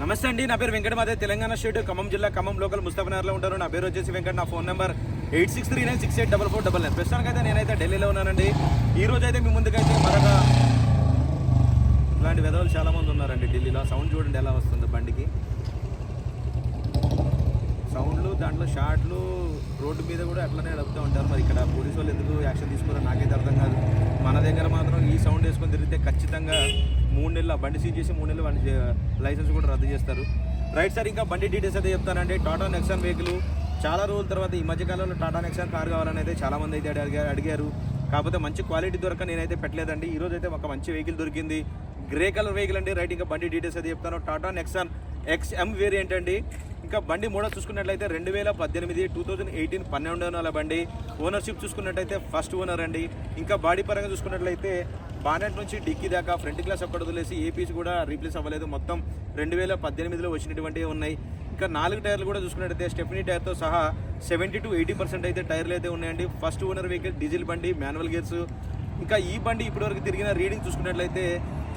నమస్తే అండి నా పేరు వెంకట మాదే తెలంగాణ స్టేట్ ఖమ్మం జిల్లా ఖమ్మం లోకల్ ముస్తాఫనగర్లో ఉంటారు. నా పేరు వచ్చేసి వెంకట నా phone number eight six three nine six eight double four double nine. ప్రస్తుతానికైతే నేనైతే ఢిల్లీలో ఉన్నానండి. ఈ రోజు అయితే మీ ముందుకైతే మరొక ఇలాంటి విధవలు చాలా మంది ఉన్నారండి ఢిల్లీలో. సౌండ్ చూడండి ఎలా వస్తుంది బండికి. సౌండ్లు దాంట్లో షార్ట్లు రోడ్డు మీద కూడా అట్లనే నడుపుతూ ఉంటారు. మరి ఇక్కడ పోలీసు వాళ్ళు ఎందుకు యాక్షన్ తీసుకోరో నాకైతే అర్థం కాదు. మన దగ్గర మాత్రం ఈ సౌండ్ వేసుకొని తిరిగితే ఖచ్చితంగా మూడు నెలలు బండి సీజ్ చేసి మూడు నెలలు బండి లైసెన్స్ కూడా రద్దు చేస్తారు. రైట్ సార్ ఇంకా బండి డీటెయిల్స్ అయితే చెప్తానండి. టాటా నెక్సాన్ వెహికల్ చాలా రోజుల తర్వాత ఈ మధ్యకాలంలో టాటా నెక్సాన్ కార్ కావాలని అయితే చాలా మంది అయితే అడిగారు అడిగారు. కాకపోతే మంచి క్వాలిటీ దొరక నేనైతే పెట్టలేదండి. ఈ రోజు అయితే ఒక మంచి వెహికల్ దొరికింది. గ్రే కలర్ వెహికల్ అండి. రైట్ ఇంకా బండి డీటెయిల్స్ అయితే చెప్తాను. టాటా నెక్సాన్ ఎక్స్ఎం వేరియంట్ అండి. ఇంకా బండి మోడల్ చూసుకున్నట్లయితే రెండు వేల పద్దెనిమిది టూ థౌజండ్ ఎయిటీన్ పన్నెండు నెల బండి. ఓనర్షిప్ చూసుకున్నట్టయితే ఫస్ట్ ఓనర్ అండి. ఇంకా బాడీ పరంగా చూసుకున్నట్లయితే బానెట్ నుంచి డిక్కీ దాకా ఫ్రంట్ గ్లాస్ ఒక్కటి వదిలేసి ఏ పీస్ కూడా రీప్లేస్ అవ్వలేదు. మొత్తం రెండు వేల పద్దెనిమిదిలో వచ్చినటువంటివి ఉన్నాయి. ఇంకా నాలుగు టైర్లు కూడా చూసుకున్నట్టయితే స్టెఫనీ టైర్తో సహా సెవెంటీ టు ఎయిటీ పర్సెంట్ అయితే టైర్లు అయితే ఉన్నాయండి. ఫస్ట్ ఓనర్ వెహికల్ డీజిల్ బండి మాన్యువల్ గేర్స్ ఇంకా ఈ బండి ఇప్పటివరకు తిరిగిన రీడింగ్ చూసుకున్నట్లయితే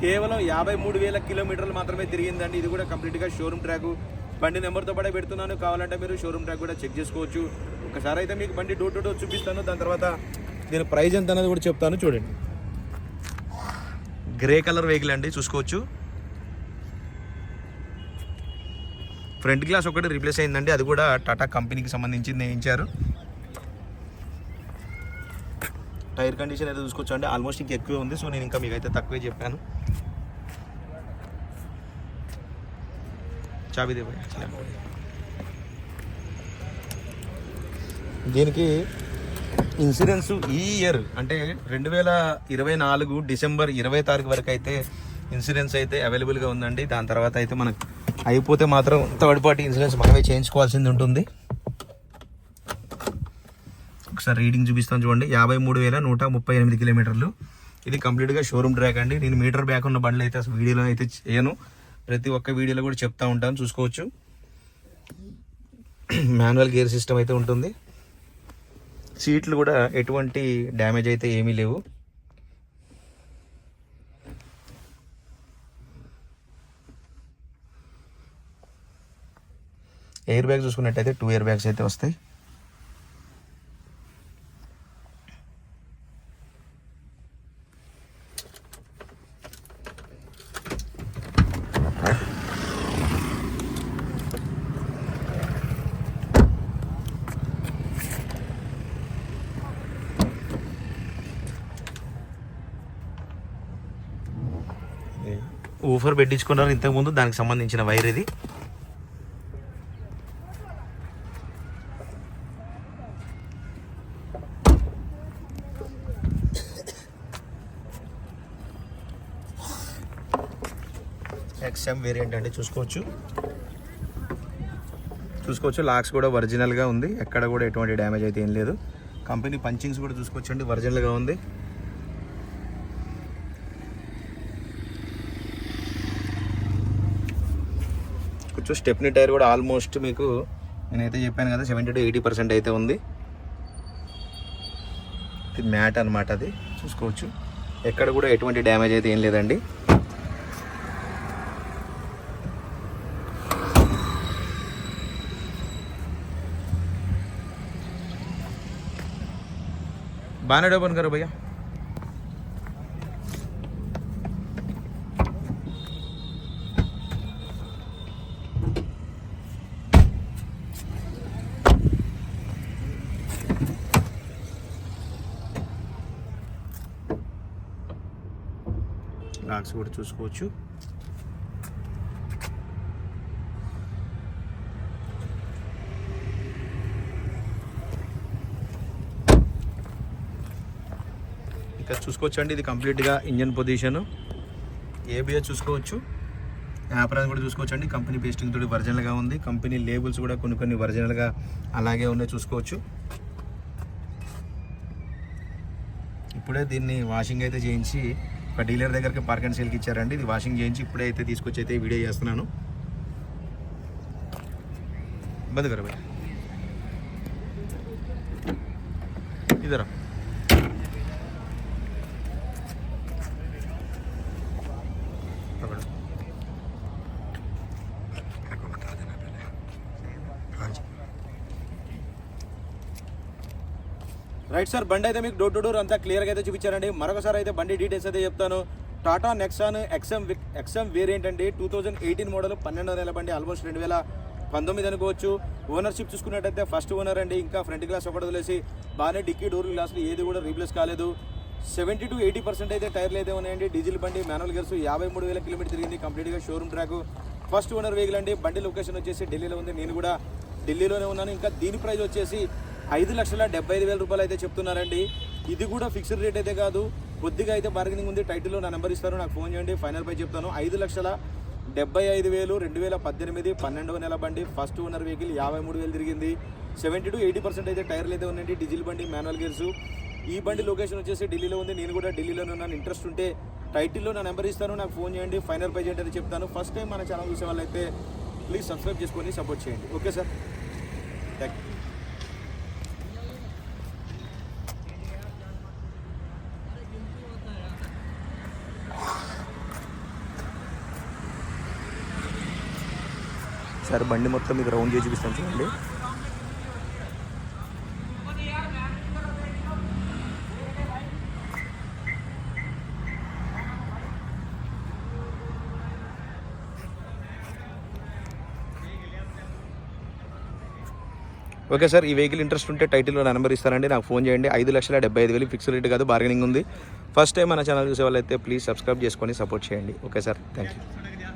కేవలం యాభై మూడు వేల కిలోమీటర్లు మాత్రమే తిరిగిందండి. ఇది కూడా కంప్లీట్గా షోరూమ్ ట్రాక్ బండి నెంబర్తో పాటే పెడుతున్నాను. కావాలంటే మీరు షోరూమ్ ట్యాగ్ కూడా చెక్ చేసుకోవచ్చు. ఒకసారి అయితే మీకు బండి డోర్ టు డోర్ చూపిస్తాను. దాని తర్వాత దీని ప్రైస్ ఎంత అనేది కూడా చెప్తాను. చూడండి. గ్రే కలర్ వెహికల్ అండి. చూసుకోవచ్చు. ఫ్రంట్ గ్లాస్ ఒకటి రీప్లేస్ అయిందండి. అది కూడా టాటా కంపెనీకి సంబంధించి నేయించారు టైర్ కండిషన్ అయితే చూసుకోవచ్చు అండి. ఆల్మోస్ట్ ఇంకా ఎక్కువే ఉంది. సో నేను ఇంకా మీకు అయితే తక్కువే చెప్పాను. చాబీ దేవ దీనికి ఇన్సూరెన్స్ ఈ ఇయర్ అంటే రెండు వేల ఇరవై నాలుగు డిసెంబర్ ఇరవై తారీఖు వరకు అయితే ఇన్సూరెన్స్ అయితే అవైలబుల్గా ఉందండి. దాని తర్వాత అయితే మనకు అయిపోతే మాత్రం థర్డ్ పార్టీ ఇన్సూరెన్స్ మనమే చేయించుకోవాల్సింది ఉంటుంది. ఒకసారి రీడింగ్ చూపిస్తాను చూడండి. యాభై మూడు వేల నూట ముప్పై ఎనిమిది కిలోమీటర్లు. ఇది కంప్లీట్గా షోరూమ్ ట్రాక్ అండి. నేను మీటర్ బ్యాక్ ఉన్న బండ్లు అయితే అసలు వీడియోలో అయితే చేయను. ప్రతి ఒక్క వీడియోలో కూడా చెప్తా ఉంటాను చూసుకోవచ్చు. మాన్యువల్ గేర్ సిస్టమ్ అయితే ఉంటుంది. సీట్లు కూడా ఎటువంటి డ్యామేజ్ అయితే ఏమీ లేవు. ఎయిర్ బ్యాగ్ చూసుకున్నట్టయితే టూ ఇయర్ బ్యాగ్స్ అయితే వస్తాయి. ఊఫర్ పెట్టించుకున్నారు ఇంతకుముందు దానికి సంబంధించిన వైర్ ఇది. ఎక్స్ఎం వేరియంట్ అండి చూసుకోవచ్చు. చూసుకోవచ్చు లాక్స్ కూడా ఒరిజినల్గా ఉంది. ఎక్కడ కూడా ఎటువంటి డ్యామేజ్ అయితే ఏం లేదు. కంపెనీ పంచింగ్స్ కూడా చూసుకోవచ్చు అండి ఒరిజినల్గా ఉంది. చూసుకోవచ్చు స్టెప్ని టైర్ కూడా ఆల్మోస్ట్ మీకు నేనైతే చెప్పాను కదా సెవెంటీ టు ఎయిటీ పర్సెంట్ అయితే ఉంది. మ్యాట్ అనమాట అది. చూసుకోవచ్చు. ఎక్కడ కూడా ఎటువంటి డ్యామేజ్ అయితే ఏం లేదండి. బాగానే డబ్బు అనుకారు భయ్యా? రాక్స్ కూడా చూసుకోవచ్చు. ఇక్కడ చూసుకోవచ్చు అండి ఇది కంప్లీట్గా ఇంజన్ పొజిషన్. ఏబిఎస్ చూసుకోవచ్చు. యాప్రాన్ కూడా చూసుకోవచ్చు అండి కంపెనీ పేస్టింగ్ తోటి ఒరిజినల్గా ఉంది. కంపెనీ లేబుల్స్ కూడా కొన్ని కొన్ని ఒరిజినల్గా అలాగే ఉన్నాయి చూసుకోవచ్చు. ఇప్పుడే దీన్ని వాషింగ్ అయితే చేయించి ఒక డీలర్ దగ్గరికి పార్క్ అండ్ సేల్కి ఇచ్చారండి. ఇది వాషింగ్ చేయించి ఇప్పుడే అయితే తీసుకొచ్చి అయితే వీడియో చేస్తున్నాను. ఇబ్బంది కర ఇదరా. రైట్ సార్ బండి అయితే మీకు డోర్ టు డోర్ అంతా క్లియర్గా అయితే చూపించారండి. మరొకసారి అయితే బండి డీటెయిల్స్ అయితే చెప్తాను. Tata Nexon XM XM variant అండి. టూ థౌజండ్ ఎయిటీన్ మోడల్ పన్నెండు నెల బండి ఆల్మోస్ట్ రెండు వేల పంతొమ్మిది అనుకోవచ్చు. ఓనర్షిప్ చూసుకున్నట్టయితే ఫస్ట్ ఓనర్ అండి. ఇంకా ఫ్రంట్ గ్లాస్ ఒకటి వదిలేసి బాగానే డిక్కీ డోర్ గ్లాసులు ఏది కూడా రీప్లేస్ కాలేదు. సెవెంటీ టు ఎయిటీ పర్సెంట్ అయితే టైర్లు అయితే ఉన్నాయండి. డీజిల్ బండి మాన్యువల్ గేర్స్ యాభై మూడు వేల కిలోమీటర్ తిరిగింది. కంప్లీట్గా showroom track first owner vehicle అండి. బండి లొకేషన్ వచ్చేసి ఢిల్లీలో ఉంది. నేను కూడా ఢిల్లీలోనే ఉన్నాను. ఇంకా దీని ప్రైస్ వచ్చేసి ఐదు లక్షల డెబ్బై ఐదు వేల రూపాయలు అయితే చెప్తున్నారండి. ఇది కూడా ఫిక్స్డ్ రేట్ అయితే కాదు. కొద్దిగా అయితే బార్గెనింగ్ ఉంది. టైటిల్లో నా నెంబర్ ఇస్తారు. నాకు ఫోన్ చేయండి. ఫైనల్ పై చెప్తాను. ఐదు లక్షల డెబ్బై ఐదు వేలు రెండు వేల పద్దెనిమిది పన్నెండవ నెల బండి. ఫస్ట్ ఓనర్ వెహికల్ యాభై మూడు వేలు తిరిగింది. సెవెంటీ టు ఎయిటీ పర్సెంట్ అయితే టైర్లు అయితే ఉన్నాయండి. డీజిల్ బండి మాన్యువల్ గేర్స్ ఈ బండి లొకేషన్ వచ్చేసి ఢిల్లీలో ఉంది. నేను కూడా ఢిల్లీలోనే ఉన్నాను. ఇంట్రెస్ట్ ఉంటే టైటిల్లో నా నెంబర్ ఇస్తాను నాకు ఫోన్ చేయండి. ఫైనల్ పై చేయండి అని చెప్తాను. ఫస్ట్ టైం మన ఛానల్ చూసే వాళ్ళైతే ప్లీజ్ సబ్స్క్రైబ్ చేసుకొని సపోర్ట్ చేయండి. Okay sir thank you sir బండి మొత్తం మీకు రౌండ్ చేసి చూపిస్తాను చూడండి. ఓకే సార్ ఈ వెహికల్ ఇంట్రెస్ట్ ఉంటే టైటిల్లో నా నెంబర్ ఇస్తానండి. నాకు ఫోన్ చేయండి. ఐదు లక్షల డెబ్బై ఐదు వేలు ఫిక్స్డ్ రేట్ కాదు బార్గెనింగ్ ఉంది. ఫస్ట్ టైం మన ఛానల్ చూసే వాళ్ళైతే ప్లీజ్ సబ్స్క్రైబ్ చేసుకొని సపోర్ట్ చేయండి. Okay sir thank you